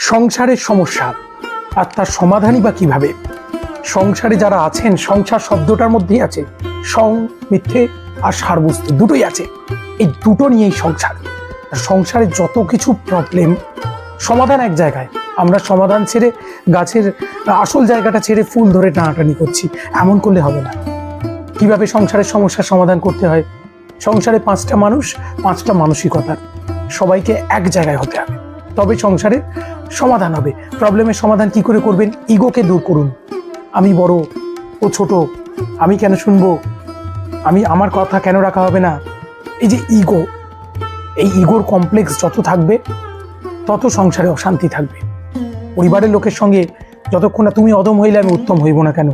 সংসারের সমস্যা। আর তার সমাধানই বা কীভাবে? সংসারে যারা আছেন, সংসার শব্দটার মধ্যেই আছে। সং, মিথ্যে আর সারবস্তু দুটোই আছে। এই দুটো নিয়েই সংসার। সংসারে যত কিছু প্রবলেম সমাধান এক জায়গায়। আমরা সমাধান ছেড়ে গাছের আসল জায়গাটা ছেড়ে ফুল ধরে টানাটানি করছি। এমন করলে হবে না। কীভাবে সংসারের সমস্যার সমাধান করতে হয়? সংসারে পাঁচটা মানুষ, পাঁচটা মানসিকতার সবাইকে এক জায়গায় হতে হবে। তবে সংসারের সমাধান হবে। প্রবলেমের সমাধান কি করে করবেন? ইগোকে দূর করুন। আমি বড় ও ছোট, আমি কেন শুনব? আমি আমার কথা কেন রাখা হবে না? এই যে ইগো এই ইগোর কমপ্লেক্স যত থাকবে, তত সংসারে অশান্তি থাকবে। পরিবারের লোকের সঙ্গে যতক্ষণ না তুমি অদম হইলে আমি উত্তম হইব না কেন?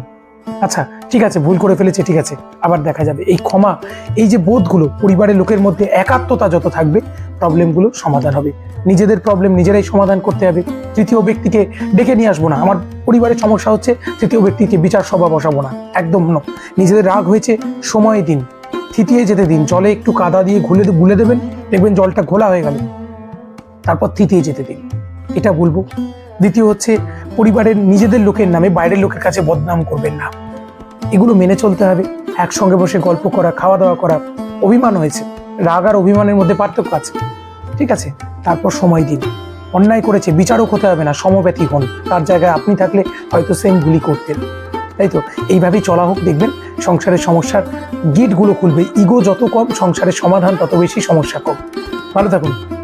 আচ্ছা ঠিক আছে, ভুল করে ফেলেছে, ঠিক আছে। আবার দেখা যাবে। এই ক্ষমা, এই যে বোধগুলো, পরিবারের লোকের মধ্যে একাত্মতা যত থাকবে প্রবলেমগুলো সমাধান হবে। নিজেদের প্রবলেম নিজেরাই সমাধান করতে হবে। তৃতীয় ব্যক্তিকে ডেকে নিয়ে আসব না। আমার পরিবারের সমস্যা হচ্ছে, তৃতীয় ব্যক্তিকে বিচার সভা বসাবো না। একদম ন। নিজেদের রাগ হয়েছে, সময় দিন। থিতিয়ে যেতে দিন। জলে একটু কাদা দিয়ে ঘুলে গুলে দেবেন, দেখবেন জলটা ঘোলা হয়ে গেল। তারপর থিতিয়ে যেতে দিন। এটা বলব। দ্বিতীয় হচ্ছে, পরিবারের নিজেদের লোকের নামে বাইরের লোকের কাছে বদনাম করবেন না। এগুলো মেনে চলতে হবে। একসঙ্গে বসে গল্প করা খাওয়া দাওয়া করা, অভিমান হয়েছে। রাগ আর অভিমানের মধ্যে পার্থক্য আছে। ঠিক আছে? তারপর সময় দিন। অন্যায় করেছে, বিচারক হতে হবে না, সমব্যথী হন। তার জায়গায় আপনি থাকলে হয়তো সেম গুলি করতেন। তাই তো? এইভাবেই চলা হোক, দেখবেন সংসারের সমস্যার গেটগুলো খুলবে। ইগো যত কম, সংসারের সমাধান তত বেশি সমস্যা কম। ভালো থাকুন।